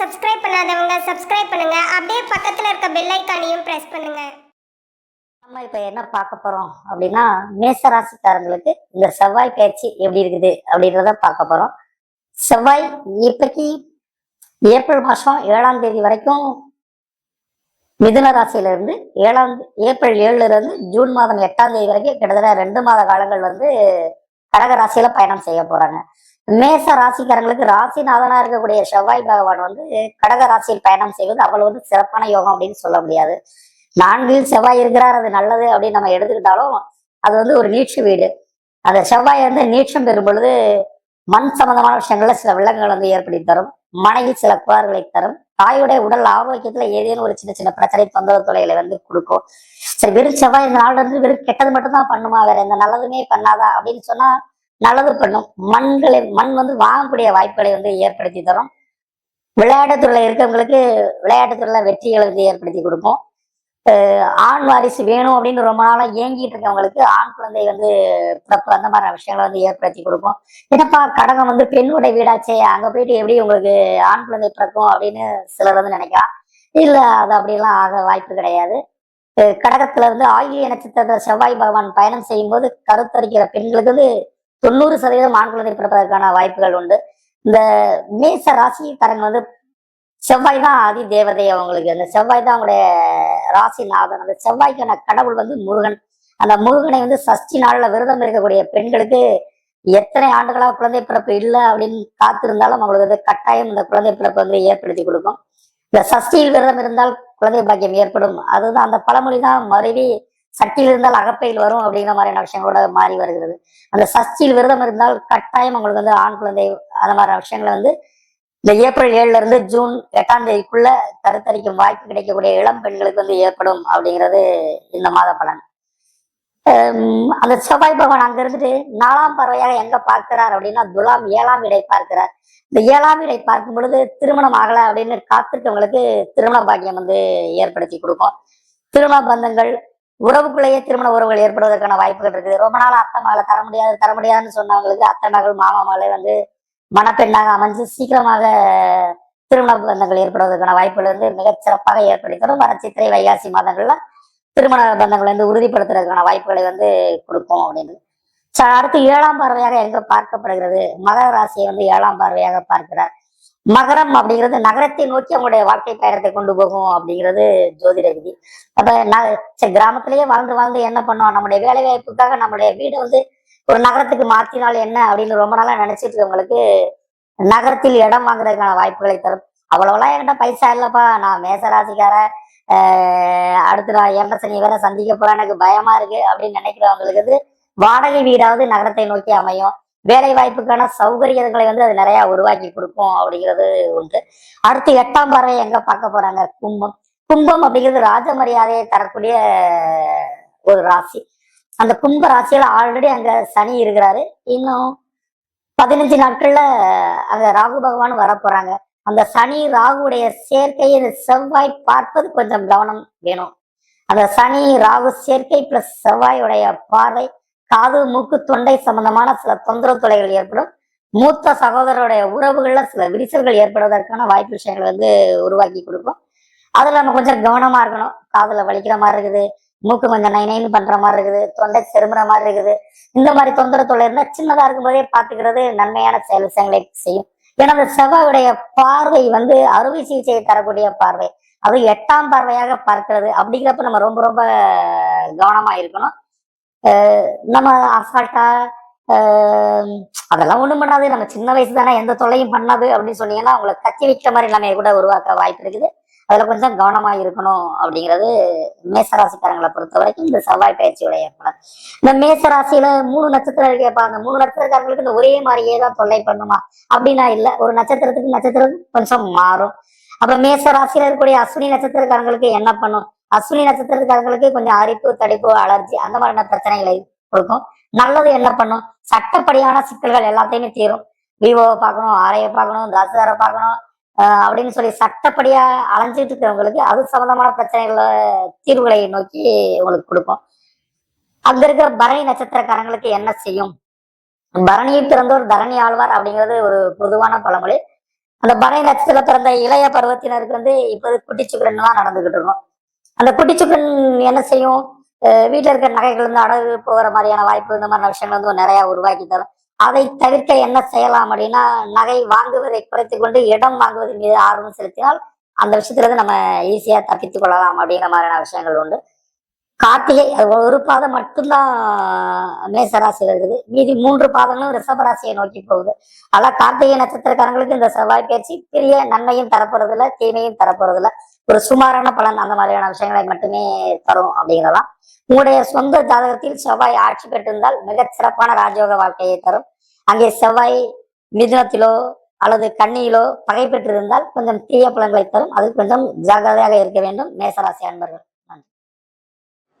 Subscribe பண்ணாதவங்க subscribe பண்ணுங்க. அப்படியே பக்கத்துல இருக்க பெல் ஐக்கானையும் பிரஸ் பண்ணுங்க. நம்ம இப்ப என்ன பார்க்க போறோம் அப்படின்னா மேச ராசிக்காரங்களுக்கு இந்த செவ்வாய் பயிற்சி எப்படி இருக்குது அப்படின்றத பார்க்க போறோம். செவ்வாய் இப்பைக்கு ஏப்ரல் மாசம் ஏழாம் தேதி வரைக்கும் மிதுன ராசியில இருந்து ஏழாம் ஏப்ரல் ஏழுல இருந்து ஜூன் மாதம் எட்டாம் தேதி வரைக்கும் கிட்டத்தட்ட ரெண்டு மாத காலங்கள் வந்து கடக ராசியில பயணம் செய்ய போறாங்க. மேச ராசிக்காரங்களுக்கு ராசிநாதனா இருக்கக்கூடிய செவ்வாய் பகவான் வந்து கடக ராசியில் பயணம் செய்வது அவ்வளவு வந்து சிறப்பான யோகம் அப்படின்னு சொல்ல முடியாது. நான்கில் செவ்வாய் இருக்கிறார் அது நல்லது அப்படின்னு நம்ம எடுத்துக்கிட்டாலும் அது வந்து ஒரு நீட்சி வீடு. அந்த செவ்வாய் வந்து நீட்சம் பெறும் பொழுது மண் சம்பந்தமான விஷயங்கள்ல சில விலங்குகள் வந்து ஏற்படுத்தி தரும். மனையில் சில குவார்களை தரும். தாயுடைய உடல் ஆரோக்கியத்துல ஏதேனும் ஒரு சின்ன சின்ன பிரச்சனை தொந்தரவு தொலைகளை வந்து கொடுக்கும். சரி வெறும் செவ்வாய் இந்த நாள்ல இருந்து வெறும் கெட்டது மட்டும்தான் பண்ணுமா? வேற எந்த நல்லதுமே பண்ணாதா? அப்படின்னு சொன்னா நல்லது பண்ணும். மண்களை மண் வந்து வாங்கக்கூடிய வாய்ப்புகளை வந்து ஏற்படுத்தி தரும். விளையாட்டுத்துறையில் இருக்கவங்களுக்கு விளையாட்டுத்துறையில் வெற்றிகளை வந்து ஏற்படுத்தி கொடுக்கும். ஆண் வாரிசு வேணும் அப்படின்னு ரொம்ப நாளா ஏங்கிட்டு இருக்கவங்களுக்கு ஆண் குழந்தை வந்து பிறப்பு அந்த மாதிரி விஷயங்களை வந்து ஏற்படுத்தி கொடுக்கும். என்னப்பா கடகம் வந்து பெண்ணுடைய வீடாச்சே அங்க போயிட்டு எப்படி உங்களுக்கு ஆண் குழந்தை பிறக்கும் அப்படின்னு சிலர் வந்து நினைக்கலாம் இல்ல அது அப்படிலாம் ஆக வாய்ப்பு கிடையாது. கடகத்துல வந்து ஆகிய நட்சத்திர செவ்வாய் பகவான் பயணம் செய்யும் போது கருத்தரிக்கிற பெண்களுக்கு வந்து தொண்ணூறு சதவீதம் ஆண் குழந்தை பிறப்பதற்கான வாய்ப்புகள் உண்டு. இந்த மேச ராசிக்காரங்க வந்து செவ்வாய் தான் ஆதி தேவதை அவங்களுக்கு. அந்த செவ்வாய் தான் அவங்களுடைய ராசிநாதன் அந்த செவ்வாய்க்கான கடவுள் வந்து முருகன். அந்த முருகனை வந்து சஷ்டி நாளில் விரதம் இருக்கக்கூடிய பெண்களுக்கு எத்தனை ஆண்டுகளாக குழந்தை பிறப்பு இல்லை அப்படின்னு காத்திருந்தாலும் அவங்களுக்கு வந்து கட்டாயம் இந்த குழந்தை பிறப்பு வந்து ஏற்படுத்தி கொடுக்கும். இந்த சஷ்டியில் விரதம் இருந்தால் குழந்தை பாக்கியம் ஏற்படும். அதுதான் அந்த பழமொழி தான் மறைவி சட்டியில் இருந்தால் அகப்பையில் வரும் அப்படிங்கிற மாதிரியான விஷயங்களோட மாறி வருகிறது. அந்த சஷ்டியில் விரதம் இருந்தால் கட்டாயம் அவங்களுக்கு வந்து ஆண் குழந்தை அந்த மாதிரியான விஷயங்களை வந்து இந்த ஏப்ரல் ஏழுல இருந்து ஜூன் எட்டாம் தேதிக்குள்ள கருத்தரிக்கும் வாய்ப்பு கிடைக்கக்கூடிய இளம் பெண்களுக்கு வந்து ஏற்படும் அப்படிங்கிறது இந்த மாத பலன். அந்த செவ்வாய் பகவான் அங்க இருந்துட்டு நாலாம் பறவையாக எங்க பார்க்கிறார் அப்படின்னா துலாம் ஏழாம் இடை பார்க்கிறார். இந்த ஏழாம் இடை பார்க்கும் பொழுது திருமணம் ஆகல அப்படின்னு காத்திருக்கவங்களுக்கு திருமண பாக்கியம் வந்து ஏற்படுத்தி கொடுக்கும். திருமண பந்தங்கள் உறவுக்குள்ளேயே திருமண உறவுகள் ஏற்படுவதற்கான வாய்ப்புகள் இருக்குது. ரொம்ப நாள் அத்தை மகளை தர முடியாது தர முடியாதுன்னு சொன்னவங்களுக்கு அத்தை மகள் மாமா மகளை வந்து மணப்பெண்ணாக அமைஞ்சு சீக்கிரமாக திருமண பந்தங்கள் ஏற்படுவதற்கான வாய்ப்புகள் வந்து மிகச் சிறப்பாக ஏற்படுத்தி தரும் வர சித்திரை வைகாசி மாதங்கள்ல திருமண பந்தங்களை வந்து உறுதிப்படுத்துறதுக்கான வாய்ப்புகளை வந்து கொடுக்கும் அப்படின்னு அடுத்து ஏழாம் பார்வையாக எங்க பார்க்கப்படுகிறது? மகர ராசியை வந்து ஏழாம் பார்வையாக பார்க்கிறார். மகரம் அப்படிங்கிறது நகரத்தை நோக்கி அவங்களுடைய வாழ்க்கை பயணத்தை கொண்டு போகும் அப்படிங்கிறது ஜோதிட விதி. அப்ப நான் கிராமத்திலேயே வாழ்ந்து வாழ்ந்து என்ன பண்ணோம் நம்முடைய வேலை வாய்ப்புக்காக நம்முடைய வீடை வந்து ஒரு நகரத்துக்கு மாத்தினால் என்ன அப்படின்னு ரொம்ப நாளா நினைச்சிட்டு இருக்கவங்களுக்கு நகரத்தில் இடம் வாங்குறதுக்கான வாய்ப்புகளை தரும். அவ்வளவுலாம் என்கிட்ட பைசா இல்லப்பா. நான் மேசராசிக்கார ஆஹ் அடுத்து நான் ஏழரை சனி வேற சந்திக்க போறேன். எனக்கு பயமா இருக்கு அப்படின்னு நினைக்கிறவங்களுக்கு வந்து வாடகை வீடாவது நகரத்தை நோக்கி அமையும். வேலை வாய்ப்புக்கான சௌகரியங்களை வந்து அது நிறைய உருவாக்கி கொடுக்கும் அப்படிங்கிறது உண்டு. அடுத்து எட்டாம் பறவை எங்க பார்க்க போறாங்க? கும்பம். கும்பம் அப்படிங்கிறது ராஜ மரியாதையை தரக்கூடிய ஒரு ராசி. அந்த கும்ப ராசியில ஆல்ரெடி அங்க சனி இருக்கிறாரு. இன்னும் பதினஞ்சு நாட்கள்ல அங்க ராகு பகவான் வர போறாங்க அந்த சனி ராகுடைய சேர்க்கையை இந்த செவ்வாய் பார்ப்பது கொஞ்சம் கவனம் வேணும். அந்த சனி ராகு சேர்க்கை பிளஸ் செவ்வாயுடைய பார்வை காது மூக்கு தொண்டை சம்பந்தமான சில தொந்தரவு தொலைகள் ஏற்படும். மூத்த சகோதரருடைய உறவுகள்ல சில விரிசல்கள் ஏற்படுவதற்கான வாய்ப்பு விஷயங்களை வந்து உருவாக்கி கொடுக்கும். அதுல நம்ம கொஞ்சம் கவனமா இருக்கணும். காதுல வலிக்கிற மாதிரி இருக்குது மூக்கு கொஞ்சம் நை நைன்னு பண்ற மாதிரி இருக்குது தொண்டை செருமுற மாதிரி இருக்குது. இந்த மாதிரி தொந்தரவு தொல்லை இருந்தா சின்னதா இருக்கும்போதே பாத்துக்கிறது நன்மையான செயல் விஷயங்களை செய்யும். ஏன்னா அந்த செவ்வாயுடைய பார்வை வந்து அறுவை சிகிச்சையை தரக்கூடிய பார்வை. அது எட்டாம் பார்வையாக பார்க்கிறது. அப்படிங்கிறப்ப நம்ம ரொம்ப ரொம்ப கவனமா இருக்கணும். நம்ம அசால்ட்டா அதெல்லாம் ஒண்ணும் பண்ணாது. நம்ம சின்ன வயசு தானே எந்த தொல்லையும் பண்ணாது அப்படின்னு சொன்னீங்கன்னா உங்களை கத்தி வைக்கிற மாதிரி நிலைமையை கூட உருவாக்க வாய்ப்பு இருக்குது. அதுல கொஞ்சம் கவனமா இருக்கணும் அப்படிங்கிறது மேசராசிக்காரங்களை பொறுத்த வரைக்கும் இந்த செவ்வாய் பயிற்சியோட ஏற்படும் இந்த மேசராசியில மூணு நட்சத்திரம் கேட்பாங்க. மூணு நட்சத்திரக்காரங்களுக்கு இந்த ஒரே மாதிரியே தான் தொல்லை பண்ணுமா? அப்படின்னா இல்ல. ஒரு நட்சத்திரத்துக்கு நட்சத்திரம் கொஞ்சம் மாறும். அப்ப மேச ராசியில இருக்கக்கூடிய அஸ்வினி நட்சத்திரக்காரங்களுக்கு என்ன பண்ணும்? அஸ்வினி நட்சத்திரக்காரங்களுக்கு கொஞ்சம் அரிப்பு தடிப்பு அலர்ஜி அந்த மாதிரியான பிரச்சனைகளை கொடுக்கும். நல்லது என்ன பண்ணும்? சட்டப்படியான சிக்கல்கள் எல்லாத்தையுமே தீரும். விவோவை பார்க்கணும் ஆரையை பார்க்கணும் தாசுதாரை பார்க்கணும் அப்படின்னு சொல்லி சட்டப்படியா அலைஞ்சிட்டு இருக்கிறவங்களுக்கு அது சம்பந்தமான பிரச்சனைகள தீர்வுகளை நோக்கி உங்களுக்கு கொடுக்கும். அங்க இருக்கிற பரணி நட்சத்திரக்காரங்களுக்கு என்ன செய்யும்? பரணியை பிறந்தோர் தரணி ஆழ்வார் அப்படிங்கிறது ஒரு பொதுவான பழமொழி. அந்த பரணி நட்சத்திரத்தில் பிறந்த இளைய பருவத்தினருக்கு வந்து இப்போது குட்டிச்சுக்கிறன்னு தான் நடந்துகிட்டு இருக்கும். அந்த குட்டிச்சுக்கரன் என்ன செய்யும்? வீட்டில் இருக்கிற நகைகள் வந்து அடகு போகிற மாதிரியான வாய்ப்பு இந்த மாதிரி விஷயங்கள் வந்து நிறைய உருவாக்கி தரும். அதை தவிர்க்க என்ன செய்யலாம் அப்படின்னா நகை வாங்குவதை குறைத்து கொண்டு இடம் வாங்குவதன் மீது ஆர்வம் செலுத்தினால் அந்த விஷயத்துல இருந்து நம்ம ஈஸியா தப்பித்துக் கொள்ளலாம் அப்படிங்கிற மாதிரியான விஷயங்கள் உண்டு. கார்த்திகை ஒரு பாதம் மட்டும்தான் மேசராசியில் இருக்குது. மீதி மூன்று பாதங்களும் ரிஷபராசியை நோக்கி போகுது. ஆனால் கார்த்திகை நட்சத்திரக்காரங்களுக்கு இந்த செவ்வாய் பயிற்சி பெரிய நன்மையும் தரப்போறதில்ல தீமையும் தரப்போறதில்ல. ஒரு சுமாரான பலன் அந்த மாதிரியான விஷயங்களை மட்டுமே தரும் அப்படிங்கிறதாம் உங்களுடைய சொந்த ஜாதகத்தில் செவ்வாய் ஆட்சி பெற்றிருந்தால் மிகச் சிறப்பான ராஜயோக வாழ்க்கையை தரும். அங்கே செவ்வாய் மிதுனத்திலோ அல்லது கண்ணியிலோ பகை பெற்றிருந்தால் கொஞ்சம் தீய பலன்களை தரும். அது கொஞ்சம் ஜாகிரதையாக இருக்க வேண்டும் மேசராசி அன்பர்கள்.